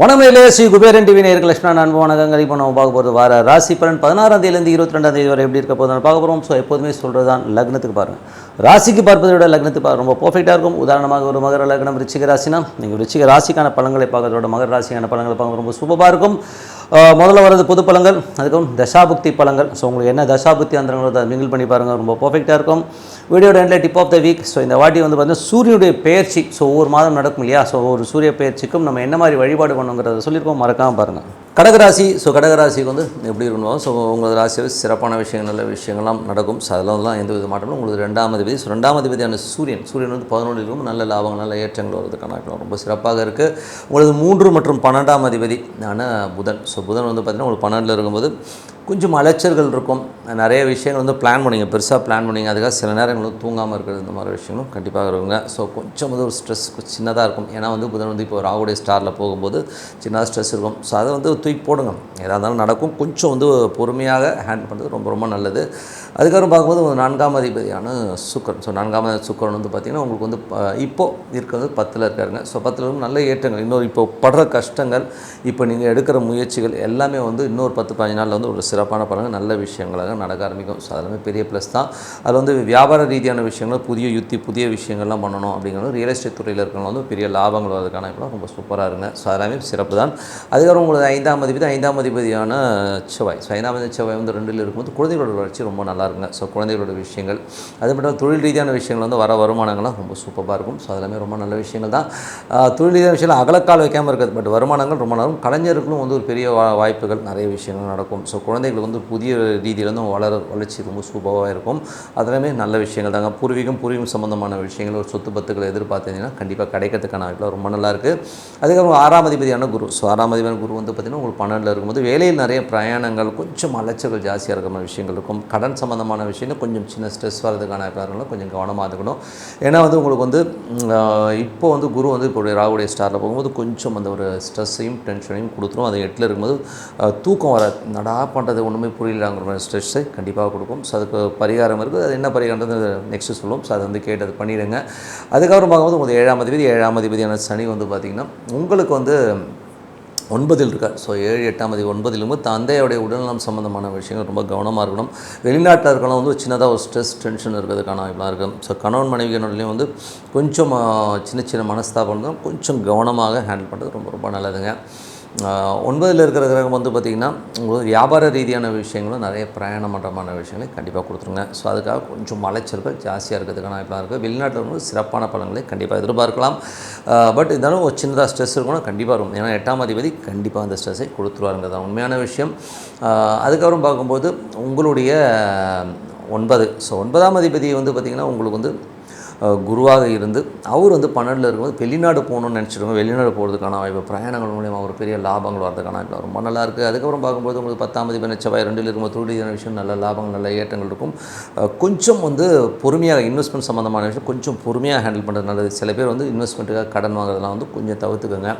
வணமையிலே Sri Kuberan TV நேர்கள் லட்சுமணா நான் வணக்கங்கள் இப்போ நம்ம பார்க்க போகிறது வார ராசி பலன். பதினாறாம் தேதியிலேருந்து இருபத்தி ரெண்டாம் தேதி வரை எப்படி இருக்க போதும் பார்க்க போகிறோம். ஸோ எப்போதுமே சொல்கிறது தான் லக்னத்துக்கு பாருங்கள் ராசிக்கு பார்ப்பதை விட லக்னத்துக்கு பார்க்க ரொம்ப பர்ஃபெக்டாக இருக்கும். உதாரணமாக ஒரு மகர லக்னம் ரிச்சிக ராசினா நீங்கள் ரிச்சிக ராசிக்கான பழங்களை பார்க்கறதோட மகர ராசிக்கான பழங்களை பார்க்க ரொம்ப சூப்பராக இருக்கும். முதல்ல வரது பொது பழங்கள் அதுக்கப்புறம் தசாபுக்தி பழங்கள். ஸோ உங்களுக்கு என்ன தசாபுக்தி அந்தங்கிறத மிங்கில் மிங்கிள் பண்ணி பாருங்கள் ரொம்ப பர்ஃபெக்டாக இருக்கும். வீடியோட எண்டில் tip of the week so இந்த வாட்டி வந்து பார்த்தீங்கன்னா சூரியனுடைய பெயர்ச்சி ஸோ ஒவ்வொரு மாதம் நடக்கும் இல்லையா? ஸோ ஒரு சூரிய பெயர்ச்சிக்கும் நம்ம என்ன மாதிரி வழிபாடு பண்ணுங்கிறத சொல்லியிருக்கோம் மறக்காமல் பாருங்கள் கடகராசி ஸோ கடகராசிக்கு வந்து எப்படி இருக்கணும் ஸோ உங்களது ராசியில் சிறப்பான விஷயங்கள் நல்ல விஷயங்கள்லாம் நடக்கும். ஸோ அதெல்லாம் எந்த வித மாற்றமும் உங்களுக்கு ரெண்டாம் அதிபதி ஸோ ரெண்டாம் அதிபதியான சூரியன் சூரியன் வந்து பதினொன்று இருக்கும். நல்ல லாபங்கள் நல்ல ஏற்றங்கள் வருவதற்கான வாய்ப்பு ரொம்ப சிறப்பாக இருக்குது உங்களது மூன்று மற்றும் பன்னெண்டாம் அதிபதி ஆன புதன் ஸோ புதன் வந்து பார்த்திங்கன்னா உங்களுக்கு பன்னெண்டில் இருக்கும்போது கொஞ்சம் அலைச்சல்கள் இருக்கும். நிறைய விஷயங்கள் வந்து பிளான் பண்ணிங்க. பெருசாக பிளான் பண்ணிங்க. அதுக்காக சில நேரங்களும் தூங்காமல் இருக்கிறது இந்த மாதிரி விஷயங்களும் கண்டிப்பாக இருக்குங்க ஸோ கொஞ்சம் வந்து ஒரு ஸ்ட்ரெஸ் சின்னதாக இருக்கும். ஏன்னா வந்து புதன் வந்து இப்போ ராகுடைய ஸ்டாரில் போகும்போது சின்னதாக ஸ்ட்ரெஸ் இருக்கும். ஸோ அதை வந்து தூக்கி போடுங்க. எதாக இருந்தாலும் நடக்கும். கொஞ்சம் வந்து பொறுமையாக ஹேண்டில் பண்ணுறது ரொம்ப ரொம்ப நல்லது. அதுக்கப்புறம் பார்க்கும்போது ஒரு நான்காம் அதிபதியான சுக்கரன். ஸோ நான்காம் சுக்கரன் வந்து பார்த்திங்கன்னா உங்களுக்கு வந்து இப்போது இருக்கிறது பத்தில் இருக்காருங்க. ஸோ பத்தில் வந்து நல்ல ஏற்றங்கள். இன்னொரு இப்போ படுற கஷ்டங்கள் இப்போ நீங்கள் எடுக்கிற முயற்சிகள் எல்லாமே வந்து இன்னொரு பத்து பதினஞ்சு நாளில் வந்து ஒரு சிறப்பான பலன்கள் நல்ல விஷயங்களாக நடக்க ஆரம்பிக்கும். ஸோ அதெல்லாமே பெரிய ப்ளஸ் தான். அதில் வந்து வியாபார ரீதியான விஷயங்கள் புதிய யுத்தி புதிய விஷயங்கள்லாம் பண்ணணும் அப்படிங்கிறது ரியல் எஸ்டேட் துறையில் இருக்கிறவங்க வந்து பெரிய லாபங்கள் வரதுக்கான இப்போ ரொம்ப சூப்பராக இருங்க ஸோ அதெல்லாமே சிறப்பு தான். அதுக்கப்புறம் உங்களுக்கு ஐந்தாம் அதிபதி ஐந்தாம் அதிபதியான செவ்வாய். ஸோ ஐந்தாம் அதிபதி செவ்வாய் வந்து ரெண்டில் இருக்கும்போது குழந்தைகளோட வளர்ச்சி ரொம்ப நல்லா இருக்குங்க. ஸோ குழந்தைகளோட விஷயங்கள் அது மட்டும் தொழில் ரீதியான விஷயங்கள் வந்து வர வருமானங்கள்லாம் ரொம்ப சூப்பராக இருக்கும். ஸோ அதெல்லாமே ரொம்ப நல்ல விஷயங்கள் தான். தொழில் ரீதியான விஷயங்கள் அகலக்கால் வைக்காமல் இருக்கிறது பட் வருமானங்கள் ரொம்ப நல்லா இருக்கும். கலைஞர்களும் வந்து ஒரு பெரிய வா- வாய்ப்புகள் நிறைய விஷயங்கள் நடக்கும். ஸோ குழந்தைகளுக்கு வந்து புதிய ரீதியில் வந்து வளர வளர்ச்சி ரொம்ப சூப்பராக இருக்கும். அதெல்லாமே நல்ல விஷயங்கள் தாங்க. பூர்வீகம் பூர்வீகம் சம்மந்தமான விஷயங்கள் ஒரு சொத்து பத்துக்களை எதிர்பார்த்தீங்கன்னா கண்டிப்பாக கிடைக்கிறதுக்கான வாய்ப்புலாம் ரொம்ப நல்லாயிருக்கு. அதுக்கப்புறம் ஆறாம் அதிபதியான குரு. ஸோ ஆறாம் அதிபதியான குரு வந்து பார்த்திங்கன்னா உங்களுக்கு பன்னெண்டில் இருக்கும்போது வேலையில் நிறைய பிரயாணங்கள் கொஞ்சம் அலைச்சல்கள் ஜாஸ்தியாக இருக்கிற மாதிரி விஷயங்கள் இருக்கும். கடன் சம்மந்தமான விஷயங்கள் கொஞ்சம் சின்ன ஸ்ட்ரெஸ் வரதுக்கான வாய்ப்புகள் கொஞ்சம் கவனமாக இருக்கணும். ஏன்னா வந்து உங்களுக்கு வந்து இப்போ வந்து குரு வந்து இப்போ ராகுடைய ஸ்டாரில் போகும்போது கொஞ்சம் அந்த ஒரு ஸ்ட்ரெஸ்ஸையும் டென்ஷனையும் கொடுத்துரும். அது எட்டில் இருக்கும்போது தூக்கம் வர நடா பண்ணுறது ஒன்றுமே புரியலங்கிற மாதிரி ஸ்ட்ரெஸ்ஸை கண்டிப்பாக கொடுக்கும். ஸோ அதுக்கு பரிகாரம் இருக்குது. அது என்ன பரிகாரன்றது நெக்ஸ்ட்டு சொல்லுவோம் ஸோ அதை வந்து கேட்டு அது பண்ணிடுங்க. அதுக்கப்புறம் பார்க்கும்போது உங்களுக்கு ஏழாம் அதிபதி ஏழாம் அதிபதியான சனி வந்து பார்த்திங்கன்னா உங்களுக்கு வந்து ஒன்பதில் இருக்கார். ஸோ ஏழு எட்டாம் தேதி ஒன்பதிலும் தந்தையோடைய உடல்நலம் சம்மந்தமான விஷயங்கள் ரொம்ப கவனமாக இருக்கணும். வெளிநாட்டில் இருக்கலாம் வந்து சின்னதாக ஒரு ஸ்ட்ரெஸ் டென்ஷன் இருக்கிறதுக்கான இப்படிலாம் இருக்கும் ஸோ கணவன் மனைவியினுடையும் வந்து கொஞ்சம் சின்ன சின்ன மனஸ்தாபம் தான் கொஞ்சம் கவனமாக ஹேண்டில் பண்ணுறது ரொம்ப ரொம்ப நல்லதுங்க. ஒன்பதில் இருக்கிற கிரகம் வந்து பார்த்திங்கன்னா உங்களுக்கு வியாபார ரீதியான விஷயங்களும் நிறைய பிரயாணம் பண்ணுறமான விஷயங்களை கண்டிப்பாக கொடுத்துருங்க. ஸோ அதுக்காக கொஞ்சம் மலைச்சல்கள் ஜாஸ்தியாக இருக்கிறதுக்கான வாய்ப்பாக இருக்குது வெளிநாட்டில் வந்து சிறப்பான பலன்களை கண்டிப்பாக எதிர்பார்க்கலாம். பட் இருந்தாலும் ஒரு சின்னதாக ஸ்ட்ரெஸ் இருக்கணும் கண்டிப்பாக இருக்கும் ஏன்னா எட்டாம் அதிபதி கண்டிப்பாக அந்த ஸ்ட்ரெஸ்ஸை கொடுத்துருவாருங்கிறது தான் உண்மையான விஷயம். அதுக்கப்புறம் பார்க்கும்போது உங்களுடைய ஒன்பது. ஸோ ஒன்பதாம் அதிபதி வந்து பார்த்திங்கன்னா உங்களுக்கு வந்து குருவாக இருந்து அவர் வந்து பன்னெண்டில் இருக்கும்போது வெளிநாடு போகணும்னு நினச்சிருக்கோம். வெளிநாடு போகிறதுக்கான வாய்ப்பு பிரயாணங்கள் மூலியமாக ஒரு பெரிய லாபங்கள் வரதுக்கான வாய்ப்பு. ரொம்ப நல்லா இருக்குது அதுக்கப்புறம் பார்க்கும்போது உங்களுக்கு பத்தாம் மதிப்பு செவ்வாய் ரெண்டில் இருக்கும்போது தொழிலான விஷயம் நல்ல லாபங்கள் நல்ல ஏற்றங்கள் இருக்கும். கொஞ்சம் வந்து பொறுமையாக இன்வெஸ்ட்மெண்ட் சம்மந்தமான விஷயம் கொஞ்சம் பொறுமையாக ஹேண்டில் பண்ணுறது நல்லது. சில பேர் வந்து இன்வெஸ்ட்மெண்ட்டுக்காக கடன் வாங்குறதெல்லாம் வந்து கொஞ்சம் தவிர்த்துக்கோங்க.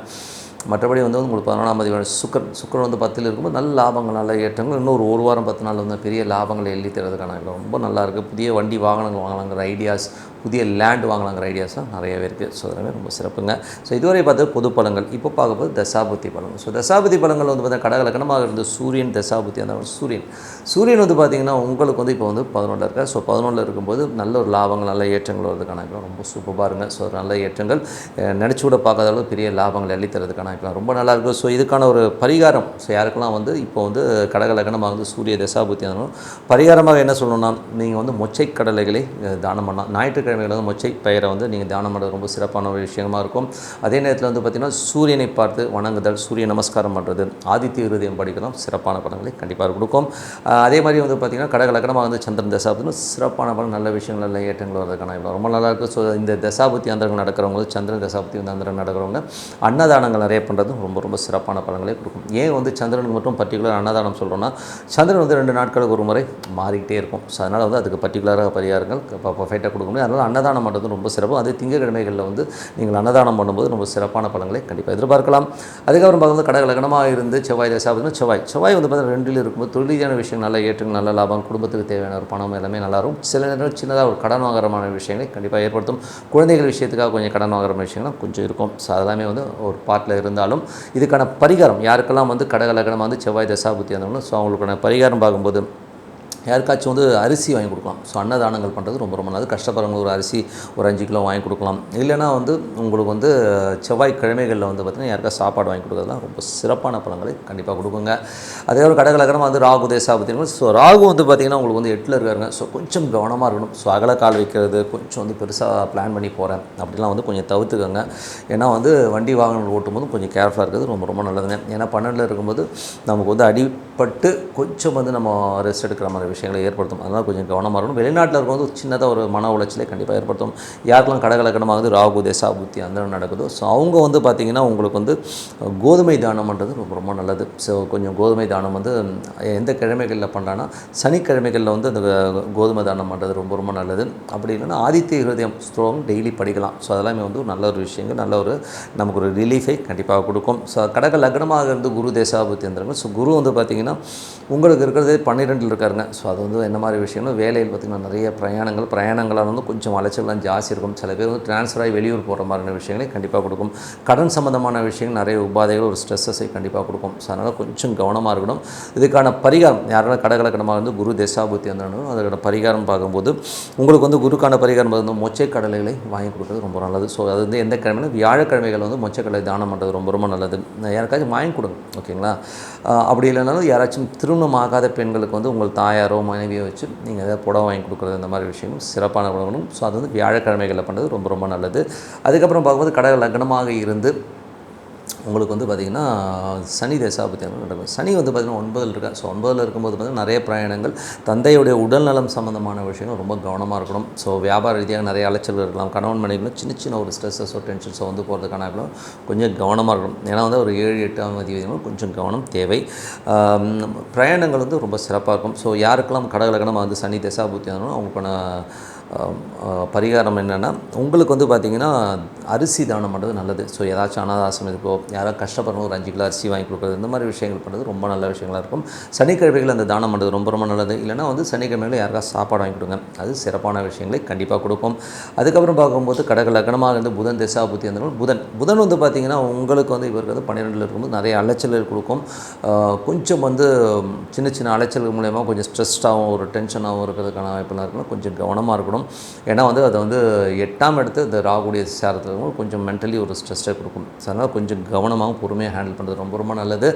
மற்றபடி வந்து உங்களுக்கு பதினொன்றாம் மதிவான சுக்கரன் சுக்கரன் வந்து பத்தில் இருக்கும்போது நல்ல லாபங்கள் நல்ல ஏற்றங்கள். இன்னொரு ஒரு வாரம் பத்து நாள் வந்து பெரிய லாபங்களை எழுதி தரதுக்கான ரொம்ப நல்லா இருக்குது புதிய வண்டி வாகனங்கள் வாங்கலாங்கிற ஐடியாஸ் புதிய லேண்ட் வாங்கலாங்கிற ஐடியாஸும் நிறையவே இருக்குது ஸோ அதெல்லாமே ரொம்ப சிறப்புங்க. ஸோ இதுவரை பார்த்தது பொது பலங்கள் இப்போ பார்க்கும்போது தசாபுத்தி பலங்கள் ஸோ தசாபுத்தி பலங்கள் வந்து பார்த்தீங்கன்னா கடகலக்கணமாக இருந்து சூரியன் தசாபுத்தி அந்த சூரியன். சூரியன் வந்து பார்த்திங்கன்னா உங்களுக்கு வந்து இப்போ வந்து பதினொன்றில் இருக்கார் ஸோ பதினொன்றில் இருக்கும்போது நல்ல ஒரு லாபங்கள் நல்ல ஏற்றங்கள் வருதுக்கான ரொம்ப சூப்பராக இருங்க. ஸோ நல்ல ஏற்றங்கள். நினச்சி கூட பார்க்காத அளவு பெரிய லாபங்கள் அள்ளித்தரதுக்கான ரொம்ப நல்லா இருக்கும் ஸோ இதுக்கான ஒரு பரிகாரம். ஸோ யாருக்கெல்லாம் வந்து இப்போ வந்து கடகலக்கணமாக வந்து சூரிய தசாபுத்தி ஆனாலும் பரிகாரமாக என்ன சொல்லணும்னா நீங்கள் வந்து மொச்சை கடலைகளை தானம் பண்ணலாம். ஞாயிற்றுக்கிழமை வந்து மொச்சை பயிரை வந்து நீங்கள் தியானம் பண்ணுறது ரொம்ப சிறப்பான ஒரு விஷயமா இருக்கும். அதே நேரத்தில் வந்து பார்த்திங்கன்னா சூரியனை பார்த்து வணங்குதல் சூரிய நமஸ்காரம் பண்ணுறது ஆதித்ய இருதயம் படிக்கணும் சிறப்பான பலன்களை கண்டிப்பாக கொடுக்கும். அதே மாதிரி வந்து பார்த்திங்கன்னா கடகலக்கணமாக வந்து சந்திரன் தசாபுத்தினா சிறப்பான பலன் நல்ல விஷயங்கள் நல்ல ஏற்றங்கள் வரதுக்கான ரொம்ப நல்லா இருக்கும் ஸோ இந்த தசாபுத்தி அந்தரங்கள் நடக்கிறவங்க சந்திரன் தசாபுத்தி வந்து அந்தரங்கள் நடக்கிறவங்க அன்னதானங்கள் நிறைய பண்ணுறதும் ரொம்ப ரொம்ப சிறப்பான பலன்களை கொடுக்கும். ஏன் வந்து சந்திரனுக்கு மட்டும் பர்டிகுலர் அன்னதானம் சொல்கிறோன்னா சந்திரன் வந்து ரெண்டு நாட்களுக்கு ஒரு முறை மாறிக்கிட்டே இருக்கும். ஸோ அதனால் வந்து அதுக்கு பர்டிகுலராக பரிகாரங்கள் பர்ஃபெக்டாக கொடுக்க முடியும். அதனால் அதனால் அன்னதானம் பண்ணுறது ரொம்ப சிறப்பு. அது திங்கக்கிழமைகளில் வந்து நீங்கள் அன்னதானம் பண்ணும்போது ரொம்ப சிறப்பான பலன்களை கண்டிப்பாக எதிர்பார்க்கலாம். அதுக்கப்புறம் பார்க்கும்போது கடகலகனமாக இருந்து செவ்வாய் தசை பார்த்தீங்கன்னா செவ்வாய். செவ்வாய் வந்து பார்த்தீங்கன்னா ரெண்டில் இருக்கும்போது தொழில் ரீதியான விஷயம் நல்லா ஏற்றுங்க நல்ல லாபம் குடும்பத்துக்கு தேவையான ஒரு பணம் எல்லாமே நல்லாயிருக்கும். சில நேரம் சின்னதாக ஒரு கடன் வாங்குறமான விஷயங்களை கண்டிப்பாக ஏற்படுத்தும். குழந்தைகள் விஷயத்துக்காக கொஞ்சம் கடன் வாங்குற விஷயங்கள்லாம் கொஞ்சம் இருக்கும். ஸோ அதெல்லாமே வந்து ஒரு பாட்டில் இருந்தாலும் இதுக்கான பரிகாரம் யாருக்கெல்லாம் வந்து கடகலகனமாக வந்து செவ்வாய் தசாபுத்தி இருந்தாலும் ஸோ அவங்களுக்கான பரிகாரம் பார்க்கும்போது யாருக்காச்சும் வந்து அரிசி வாங்கி கொடுக்கலாம். ஸோ அன்னதானங்கள் பண்ணுறது ரொம்ப ரொம்ப நல்லது. கஷ்டப்படுறவங்க ஒரு அரிசி ஒரு அஞ்சு கிலோ வாங்கி கொடுக்கலாம். இல்லைனா வந்து உங்களுக்கு வந்து செவ்வாய் கிழமைகளில் வந்து பார்த்திங்கன்னா யாருக்கா சாப்பாடு வாங்கி கொடுக்குறதுலாம் ரொம்ப சிறப்பான பழங்களை கண்டிப்பாக கொடுக்குங்க. அதே ஒரு கடகலகரமாக வந்து ராகு தேசா பார்த்தீங்கன்னா ஸோ ராகு வந்து பார்த்திங்கன்னா உங்களுக்கு வந்து எட்டில் இருக்காருங்க. ஸோ கொஞ்சம் கவனமாக இருக்கணும். ஸோ அகல கால் வைக்கிறது கொஞ்சம் வந்து பெருசாக பிளான் பண்ணி போகிறேன் அப்படிலாம் வந்து கொஞ்சம் தவிர்த்துக்கோங்க. ஏன்னா வந்து வண்டி வாகனங்கள் ஓட்டும்போது கொஞ்சம் கேர்ஃபுல்லாக இருக்கிறது ரொம்ப ரொம்ப நல்லதுங்க. ஏன்னா பன்னெண்டில் இருக்கும்போது நமக்கு வந்து அடிப்பட்டு கொஞ்சம் வந்து நம்ம ரெஸ்ட் எடுக்கிற மாதிரி விஷயங்களை ஏற்படுத்தும். அதனால் கொஞ்சம் கவனமாக இருக்கணும். வெளிநாட்டில் இருக்கும்போது ஒரு சின்னதாக ஒரு மன உளைச்சலை கண்டிப்பாக ஏற்படுத்தும். யாருக்கெல்லாம் கடகலக்கணமாகுது வந்து ராகு தேசா புத்தி அந்த நடக்குதோ? ஸோ அவங்க வந்து பார்த்திங்கன்னா உங்களுக்கு வந்து கோதுமை தானம் பண்ணுறது ரொம்ப ரொம்ப நல்லது. ஸோ கொஞ்சம் கோதுமை தானம் வந்து எந்த கிழமைகளில் பண்ணுறான்னா சனிக்கிழமைகளில் வந்து அந்த கோதுமை தானம் பண்ணுறது ரொம்ப ரொம்ப நல்லது. அப்படி இல்லைன்னா ஆதித்ய ஹிருதயம் ஸ்லோகம் டெய்லி படிக்கலாம். ஸோ அதெல்லாமே வந்து ஒரு நல்ல ஒரு விஷயங்கள் நல்ல ஒரு நமக்கு ஒரு ரிலீஃபை கண்டிப்பாக கொடுக்கும். ஸோ கடக லக்னமாக இருந்து குரு தேசாபுத்தி இருந்திருக்கும் ஸோ குரு வந்து பார்த்திங்கன்னா உங்களுக்கு இருக்கிறதே பன்னிரெண்டில் இருக்காருங்க. ஸோ ஸோ அது வந்து என்ன மாதிரி விஷயம்னா வேலையில் பார்த்திங்கன்னா நிறைய பிரயாணங்கள் பிரயாணங்களால் வந்து கொஞ்சம் அலைச்சல்லாம் ஜாஸ்தி இருக்கும். சில பேர் வந்து ட்ரான்ஸ்ஃபர் ஆகி வெளியூர் போகிற மாதிரியான விஷயங்களை கண்டிப்பாக கொடுக்கும். கடன் சம்மந்தமான விஷயங்கள் நிறைய உபாதைகள் ஒரு ஸ்ட்ரெஸ்ஸஸை கண்டிப்பாக கொடுக்கும். ஸோ அதனால் கொஞ்சம் கவனமாக இருக்கணும். இதுக்கான பரிகாரம் யாரெல்லாம் கடகலக்கணமாக வந்து குரு தேசாபுத்தி வந்தாலும் அதற்கான பரிகாரம் பார்க்கும்போது உங்களுக்கு வந்து குருக்கான பரிகாரம் வந்து மொச்சை கடலைகளை வாங்கி கொடுக்குறது ரொம்ப நல்லது. ஸோ அது வந்து எந்த கிழமையிலும் வியாழக்கிழமைகள் வந்து மொச்சக்கடலை தானம் பண்ணுறது ரொம்ப ரொம்ப நல்லது. யாருக்காச்சும் வாங்கி கொடுங்க ஓகேங்களா? அப்படி இல்லைனாலும் யாராச்சும் திருமணம் ஆகாத பெண்களுக்கு வந்து உங்கள் தாயார் மனைவியோ வச்சு நீங்கள் ஏதாவது புடவை வாங்கி கொடுக்குறது இந்த மாதிரி விஷயமும் சிறப்பான உணவுகளும் ஸோ அது வந்து வியாழக்கிழமைகளில் பண்ணுறது ரொம்ப ரொம்ப நல்லது. அதுக்கப்புறம் பார்க்கும்போது கடக லக்னமாக இருந்து உங்களுக்கு வந்து பார்த்திங்கன்னா சனி தசாபத்தியம் நடக்கும்? சனி வந்து பார்த்திங்கன்னா ஒன்பதில் இருக்கா? ஸோ ஒன்பதில் இருக்கும்போது பார்த்திங்கன்னா நிறைய பிரயாணங்கள் தந்தையுடைய உடல்நலம் சம்மந்தமான விஷயங்கள் ரொம்ப கவனமாக இருக்கணும். ஸோ வியாபார ரீதியாக நிறைய அலைச்சல் இருக்கலாம். கணவன் மனைவிலும் சின்ன சின்ன ஒரு ஸ்ட்ரெஸ்ஸஸோ டென்ஷன்ஸோ வந்து போகிறதுக்கான கொஞ்சம் கவனமாக இருக்கணும். ஏன்னா வந்து ஒரு ஏழு எட்டாம் அதிபதிகளும் கொஞ்சம் கவனம் தேவை. பிரயாணங்கள் வந்து ரொம்ப சிறப்பாக இருக்கும். ஸோ யாருக்கெல்லாம் கடகலகனமாக வந்து சனி தசாபுத்தி அவங்களுக்கான பரிகாரம் என்னென்னா உங்களுக்கு வந்து பார்த்திங்கன்னா அரிசி தானம் பண்ணுறது நல்லது. ஸோ ஏதாச்சும் அனாதாசம் இருக்கோ யாராவது கஷ்டப்படுறோம் ஒரு அஞ்சு கிலோ அரிசி வாங்கி கொடுக்குறது இந்த மாதிரி விஷயங்கள் பண்ணுறது ரொம்ப நல்ல விஷயங்களாக இருக்கும். சனிக்கிழமைகள் அந்த தானம் பண்ணுறது ரொம்ப ரொம்ப நல்லது. இல்லைனா வந்து சனிக்கிழமைகள் யாருக்காவது சாப்பாடு வாங்கி கொடுங்க. அது சிறப்பான விஷயங்களை கண்டிப்பாக கொடுக்கும். அதுக்கப்புறம் பார்க்கும்போது கடக லக்னமாக இருந்து புதன் திசா புத்தி இருந்தாலும் புதன். புதன் வந்து பார்த்திங்கன்னா உங்களுக்கு வந்து இவருக்கு வந்து பன்னிரெண்டில் இருக்கும்போது நிறைய அலைச்சல்கள் கொடுக்கும். கொஞ்சம் வந்து சின்ன சின்ன அலைச்சல்கள் மூலயமா கொஞ்சம் ஸ்ட்ரெஸ்டாகவும் ஒரு டென்ஷனாகவும் இருக்கிறதுக்கான வாய்ப்பெல்லாம் இருக்கணும் கொஞ்சம் கவனமாக இருக்கணும். ஏன்னா வந்து அதை வந்து எட்டாம் இடத்து இந்த ராகுடைய சாரத்தில் இருக்கிறவங்க கொஞ்சம் மென்டலி ஒரு ஸ்ட்ரெஸ்ஸை கொடுக்கும் ஸோ அதனால் கொஞ்சம் கவனமாகவும் பொறுமையாக ஹேண்டில் பண்ணுறது ரொம்ப ரொம்ப நல்லது.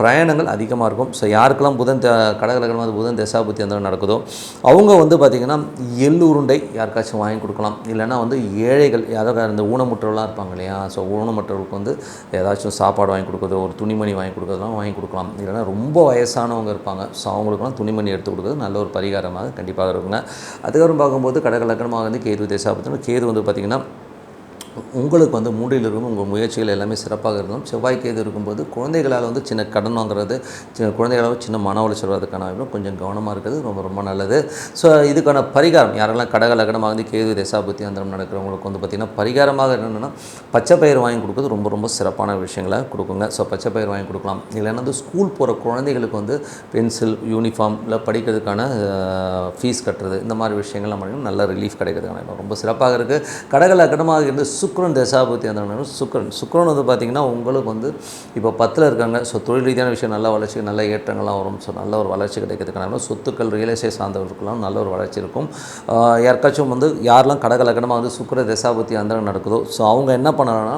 பிரயாணங்கள் அதிகமாக இருக்கும். ஸோ யாருக்கெல்லாம் புதன் த கடகலகனமாக புதன் தசாபுத்தி அந்த நடக்குதோ அவங்க வந்து பார்த்திங்கன்னா எள்ளு உருண்டை யாருக்காச்சும் வாங்கி கொடுக்கலாம். இல்லைன்னா வந்து ஏழைகள் யாராவது இந்த ஊனமுற்றவர்களாக இருப்பாங்க இல்லையா? ஸோ ஊனமுற்றவர்களுக்கு வந்து ஏதாச்சும் சாப்பாடு வாங்கி கொடுக்குறதோ ஒரு துணிமணி வாங்கி கொடுக்குறதெல்லாம் வாங்கி கொடுக்கலாம். இல்லைன்னா ரொம்ப வயசானவங்க இருப்பாங்க. ஸோ அவங்களுக்குலாம் துணிமணி எடுத்து கொடுக்குறது நல்ல ஒரு பரிகாரமாக கண்டிப்பாக இருக்குங்க. அதுக்கப்புறம் பார்க்கும்போது கடகலக்கணமாக வந்து கேது தேசாபத்தினா கேது வந்து பார்த்திங்கன்னா உங்களுக்கு வந்து மூன்றில் இருக்கும் உங்கள் முயற்சிகள் எல்லாமே சிறப்பாக இருக்கும். செவ்வாய் கேது இருக்கும்போது குழந்தைகளால் வந்து சின்ன கடன் வாங்குறது சின்ன குழந்தைகளால் சின்ன மன உளைச்சல் வரதுக்கான வாய்ப்பு கொஞ்சம் கவனமாக இருக்கிறது ரொம்ப ரொம்ப நல்லது. ஸோ இதுக்கான பரிகாரம் யாரெல்லாம் கடக லக்னமாக வந்து கேது தசாபுத்தி அந்தரம் நடக்கிறவங்களுக்கு வந்து பார்த்திங்கன்னா பரிகாரமாக என்னென்னா பச்சை பயிர் வாங்கி கொடுக்குறது ரொம்ப ரொம்ப சிறப்பான விஷயங்களை கொடுக்குங்க. ஸோ பச்சை பயிர் வாங்கி கொடுக்கலாம். இல்லைன்னா வந்து ஸ்கூல் போகிற குழந்தைகளுக்கு வந்து பென்சில் யூனிஃபார்ம் இல்லை படிக்கிறதுக்கான ஃபீஸ் கட்டுறது இந்த மாதிரி விஷயங்கள்லாம் பண்ணிங்கன்னா நல்ல ரிலீஃப் கிடைக்கிறதுக்கான ரொம்ப சிறப்பாக இருக்குது கடக லக்னமாக இருந்து சுக்ரன் தசாபுத்தி அந்த சுக்கிரன். சுக்ரன் வந்து பார்த்திங்கன்னா உங்களுக்கு வந்து இப்போ பத்தில் இருக்காங்க. ஸோ தொழில் ரீதியான விஷயம் நல்ல வளர்ச்சி நல்ல ஏற்றங்கள்லாம் வரும். ஸோ நல்ல ஒரு வளர்ச்சி கிடைக்கிறதுக்கான சொத்துக்கள் ரியல் எஸ்டேட் சார்ந்தவர்களுக்கெல்லாம் நல்ல ஒரு வளர்ச்சி இருக்கும். யாருக்காச்சும் வந்து யாரெல்லாம் கடகலகடமாக வந்து சுக்கர தசாபுத்தி அந்த நடக்குதோ ஸோ அவங்க என்ன பண்ணணும்னா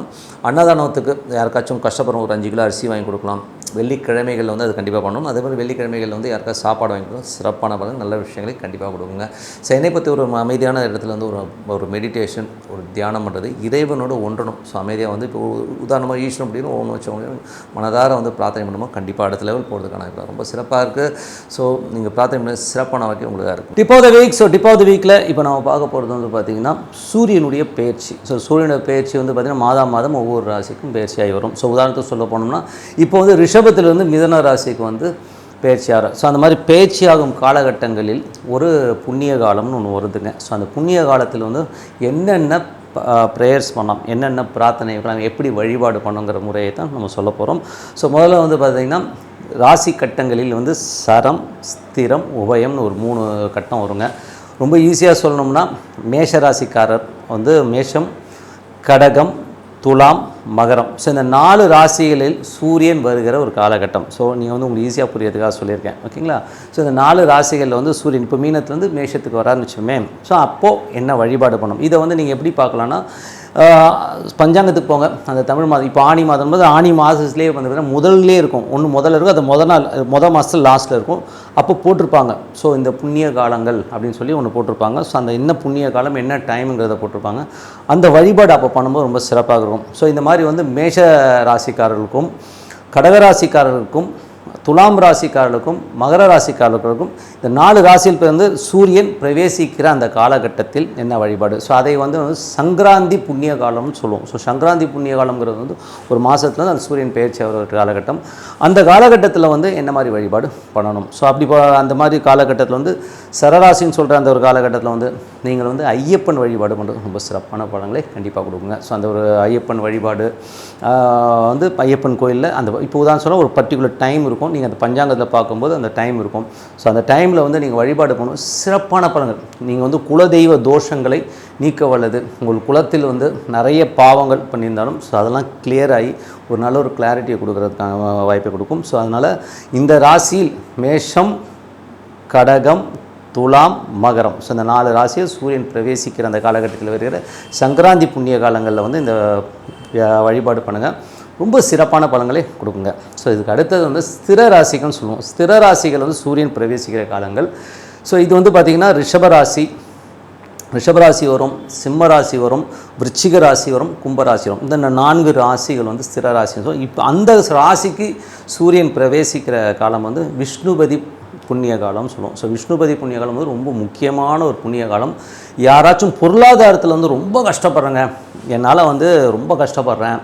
அன்னதானத்துக்கு யாருக்காச்சும் கஷ்டப்படுறவங்க ஒரு அஞ்சு கிலோ அரிசி வாங்கி கொடுக்கலாம். வெள்ளிக்கிழமைகளில் வந்து அது கண்டிப்பாக பண்ணணும் அதே மாதிரி வெள்ளிக்கிழமைகளில் வந்து யாருக்காவது சாப்பாடு வாங்கிக்கணும். சிறப்பான பலன் நல்ல விஷயங்களை கண்டிப்பாக கொடுக்குங்க. ஸோ என்னை பற்றி ஒரு அமைதியான இடத்துல வந்து ஒரு ஒரு மெடிடேஷன் ஒரு தியானம் பண்ணுறது இறைவனோட ஒன்றணும். ஸோ அமைதியாக வந்து இப்போ உதாரணமாக ஈஸ்வரன் அப்படின்னு ஒன்று வச்சவங்க மனதார வந்து பிரார்த்தனை பண்ணுமோ? கண்டிப்பாக அடுத்த லெவல் போகிறதுக்கான ரொம்ப சிறப்பாக இருக்குது ஸோ நீங்கள் பிரார்த்தனை பண்ண சிறப்பான வாக்கியம் உங்களுக்கு தான் இருக்கும். Tip of the week so tip of the வீக்கில் இப்போ நம்ம பார்க்க போகிறது வந்து பார்த்திங்கன்னா சூரியனுடைய பயிற்சி ஸோ சூரியனுடைய பயிற்சி வந்து பார்த்திங்கன்னா மாதம் மாதம் ஒவ்வொரு ராசிக்கும் பயிற்சியாகி வரும். ஸோ உதாரணத்துக்கு சொல்ல போனோம்னா இப்போ வந்து ரிஷபத்திலிருந்து மிதன ராசிக்கு வந்து பேச்சியாகும் ஸோ அந்த மாதிரி பேச்சியாகும் காலகட்டங்களில் ஒரு புண்ணிய காலம்னு ஒன்று வருதுங்க. ஸோ அந்த புண்ணிய காலத்தில் வந்து என்னென்ன ப்ரேயர்ஸ் பண்ணலாம் என்னென்ன பிரார்த்தனை பண்ணலாம் எப்படி வழிபாடு பண்ணுங்கிற முறையை தான் நம்ம சொல்ல போகிறோம் ஸோ முதல்ல வந்து பார்த்திங்கன்னா ராசி கட்டங்களில் வந்து சரம் ஸ்திரம் உபயம்னு ஒரு மூணு கட்டம் வருங்க. ரொம்ப ஈஸியாக சொல்லணும்னா மேஷ ராசிக்காரர் வந்து மேஷம் கடகம் துலாம் மகரம். ஸோ இந்த நாலு ராசிகளில் சூரியன் வருகிற ஒரு காலகட்டம். ஸோ நீங்கள் வந்து உங்களுக்கு ஈஸியாக புரியறதுக்காக சொல்லியிருக்கேன். ஓகேங்களா ஸோ இந்த நாலு ராசிகளில் வந்து சூரியன் இப்போ மீனத்துலேருந்து மேஷத்துக்கு வரான்னு வச்சுக்கோமே. ஸோ அப்போது என்ன வழிபாடு பண்ணணும்? இதை வந்து நீங்கள் எப்படி பார்க்கலான்னா பஞ்சாங்கத்துக்கு போங்க. அந்த தமிழ் மாதம் இப்போ ஆணி மாதம் போது ஆணி மாதத்துலேயே வந்து பார்த்தீங்கன்னா முதல்லே இருக்கும். ஒன்று முதல்ல இருக்கும் அது முத நாள் முத மாதத்தில் லாஸ்ட்டில் இருக்கும். அப்போ போட்டிருப்பாங்க. ஸோ இந்த புண்ணிய காலங்கள் அப்படின்னு சொல்லி ஒன்று போட்டிருப்பாங்க. ஸோ அந்த என்ன புண்ணிய காலம் என்ன டைமுங்கிறத போட்டிருப்பாங்க. அந்த வழிபாடு அப்போ பண்ணும்போது ரொம்ப சிறப்பாக இருக்கும். ஸோ இந்த மாதிரி வந்து மேஷ ராசிக்காரர்களுக்கும் கடகராசிக்காரர்களுக்கும் துலாம் ராசிக்காரர்களுக்கும் மகர ராசிக்காரர்களுக்கும் இந்த நாலு ராசியில் பிறந்து சூரியன் பிரவேசிக்கிற அந்த காலகட்டத்தில் என்ன வழிபாடு? ஸோ அதை வந்து சங்கராந்தி புண்ணிய காலம்னு சொல்லுவோம். ஸோ சங்கராந்தி புண்ணிய காலம்ங்கிறது வந்து ஒரு மாதத்தில் வந்து அந்த சூரியன் பெயர்ச்சி ஆகிற காலகட்டம். அந்த காலகட்டத்தில் வந்து என்ன மாதிரி வழிபாடு பண்ணணும்? ஸோ அப்படி அந்த மாதிரி காலகட்டத்தில் வந்து சரராசின்னு சொல்கிற அந்த ஒரு காலகட்டத்தில் வந்து நீங்கள் வந்து ஐயப்பன் வழிபாடு பண்ணுறது ரொம்ப சிறப்பான படங்களை கண்டிப்பாக கொடுக்குங்க ஸோ அந்த ஒரு ஐயப்பன் வழிபாடு வந்து ஐயப்பன் கோயிலில் அந்த இப்போ உதாரணம் சொன்னால் ஒரு பர்டிகுலர் டைம் இருக்கும். நீங்கள் அந்த பஞ்சாங்கத்தில் பார்க்கும்போது அந்த டைம் இருக்கும். ஸோ அந்த டைமில் வந்து நீங்கள் வழிபாடு பண்ணணும் சிறப்பான பலன்கள். நீங்கள் வந்து குலதெய்வ தோஷங்களை நீக்க வல்லது. உங்கள் குலத்தில் வந்து நிறைய பாவங்கள் பண்ணியிருந்தாலும் ஸோ அதெல்லாம் கிளியர் ஆகி ஒரு நல்ல ஒரு கிளாரிட்டியை கொடுக்குறதுக்கான வாய்ப்பை கொடுக்கும். ஸோ அதனால் இந்த ராசியில் மேஷம் கடகம் துலாம் மகரம். ஸோ இந்த நாலு ராசியில் சூரியன் பிரவேசிக்கிற அந்த காலகட்டத்தில் வருகிற சங்கராந்தி புண்ணிய காலங்களில் வந்து இந்த வழிபாடு பண்ணுங்கள் ரொம்ப சிறப்பான பலன்களை கொடுக்குங்க. ஸோ இதுக்கு அடுத்தது வந்து ஸ்திர ராசிகள்னு சொல்லுவோம். ஸ்திர ராசிகள் வந்து சூரியன் பிரவேசிக்கிற காலங்கள். ஸோ இது வந்து பார்த்திங்கன்னா ரிஷபராசி ரிஷபராசி வரும் சிம்ம ராசி வரும் விருச்சிக ராசி வரும் கும்பராசி வரும். இந்த நான்கு ராசிகள் வந்து ஸ்திர ராசி ஸோ இப்போ அந்த ராசிக்கு சூரியன் பிரவேசிக்கிற காலம் வந்து விஷ்ணுபதி புண்ணிய காலம்னு சொல்லுவோம். ஸோ விஷ்ணுபதி புண்ணிய காலம் வந்து ரொம்ப முக்கியமான ஒரு புண்ணிய காலம் யாராச்சும் பொருளாதாரத்தில் வந்து ரொம்ப கஷ்டப்படுறேங்க. என்னால் வந்து ரொம்ப கஷ்டப்படுறேன்.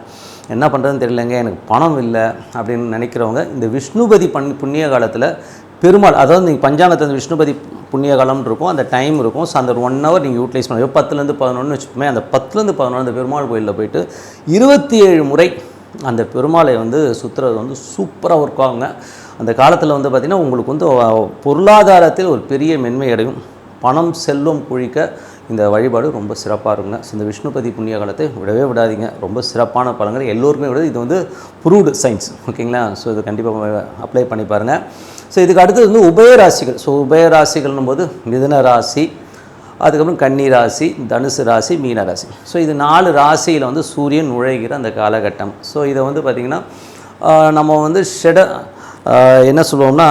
என்ன பண்ணுறதுன்னு தெரியலங்க. எனக்கு பணம் இல்லை அப்படின்னு நினைக்கிறவங்க இந்த விஷ்ணுபதி பண் புண்ணிய காலத்தில் பெருமாள் அதாவது நீங்கள் பஞ்சாங்கத்தில் வந்து விஷ்ணுபதி புண்ணிய காலம்னு இருக்கும் அந்த டைம் இருக்கும். ஸோ அந்த ஒன் ஹவர் நீங்கள் யூட்டிலைஸ் பண்ணுவோம் பத்துலேருந்து பதினொன்று வச்சுப்போமே அந்த பத்துலேருந்து பதினொன்று அந்த பெருமாள் கோயிலில் போயிட்டு இருபத்தி ஏழு முறை அந்த பெருமாளை வந்து சுற்றுறது வந்து சூப்பராக ஒர்க் ஆகுங்க. அந்த காலத்தில் வந்து பார்த்திங்கன்னா உங்களுக்கு வந்து பொருளாதாரத்தில் ஒரு பெரிய மென்மை அடையும். பணம் செல்லும் குழிக்க இந்த வழிபாடு ரொம்ப சிறப்பாக இருக்குங்க. ஸோ இந்த விஷ்ணுபதி புண்ணிய காலத்தை விடவே விடாதீங்க. ரொம்ப சிறப்பான பலன்கள் எல்லோருக்குமே விட இது வந்து ப்ரூவ்டு சயின்ஸ். ஓகேங்களா? ஸோ இது கண்டிப்பாக அப்ளை பண்ணி பாருங்கள் ஸோ இதுக்கு அடுத்தது வந்து உபயராசிகள் ஸோ உபயராசிகள்னும் போது மிதன ராசி அதுக்கப்புறம் கன்னி ராசி தனுசு ராசி மீன ராசி. ஸோ இது நாலு ராசியில் வந்து சூரியன் நுழைகிற அந்த காலகட்டம். ஸோ இதை வந்து பார்த்திங்கன்னா நம்ம வந்து ஷெட என்ன சொல்லுவோம்னா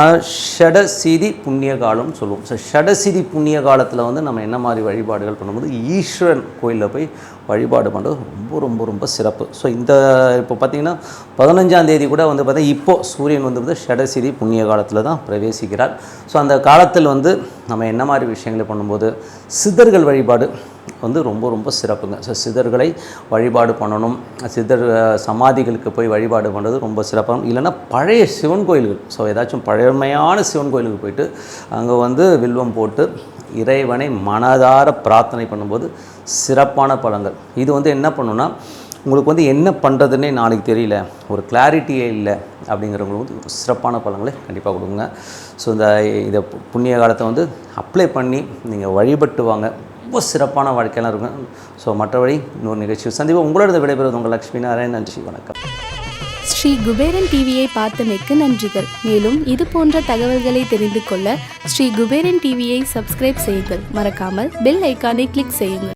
ஷடசிதி புண்ணிய காலம்னு சொல்லுவோம். ஸோ ஷடசிதி புண்ணிய காலத்தில் வந்து நம்ம என்ன மாதிரி வழிபாடுகள் பண்ணும்போது ஈஸ்வரன் கோயிலில் போய் வழிபாடு பண்ணுறது ரொம்ப ரொம்ப ரொம்ப சிறப்பு. ஸோ இந்த இப்போ பார்த்திங்கன்னா பதினஞ்சாம் தேதி கூட வந்து பார்த்திங்கன்னா இப்போ சூரியன் வந்து வந்து ஷடசிதி புண்ணிய காலத்தில் தான் பிரவேசிக்கிறார். ஸோ அந்த காலத்தில் வந்து நம்ம என்ன மாதிரி விஷயங்களை பண்ணும்போது சித்தர்கள் வழிபாடு வந்து ரொம்ப ரொம்ப சிறப்புங்க. ஸோ சிதர்களை வழிபாடு பண்ணணும். சிதர் சமாதிகளுக்கு போய் வழிபாடு பண்ணுறது ரொம்ப சிறப்பாகும் இல்லைன்னா பழைய சிவன் கோயில்கள் ஸோ ஏதாச்சும் பழமையான சிவன் கோயிலுக்கு போயிட்டு அங்கே வந்து வில்வம் போட்டு இறைவனை மனதார பிரார்த்தனை பண்ணும்போது சிறப்பான பலன்கள். இது வந்து என்ன பண்ணுன்னா உங்களுக்கு வந்து என்ன பண்ணுறதுன்னே நாளைக்கு தெரியல. ஒரு கிளாரிட்டியே இல்லை அப்படிங்கிறவங்களுக்கு வந்து சிறப்பான பலன்களை கண்டிப்பாக கொடுங்க. ஸோ இந்த இதை பு- புண்ணிய காலத்தை வந்து அப்ளை பண்ணி நீங்கள் வழிபட்டு வாங்க. ரொம்ப சிறப்பான வாழ்க்கையெல்லாம் இருக்கும். ஸோ மற்றபடி இன்னொரு நிகழ்ச்சி சந்திப்போம். உங்களோட விடைபெறுவது உங்கள் லக்ஷ்மி நாராயண் நன்றி வணக்கம். ஸ்ரீ குபேரன் டிவியை பார்த்தமைக்கு நன்றிகள். மேலும் இது போன்ற தகவல்களை தெரிந்து கொள்ள ஸ்ரீ குபேரன் டிவியை சப்ஸ்கிரைப் செய்யுங்கள். மறக்காமல் பெல் ஐக்கானை கிளிக் செய்யுங்கள்.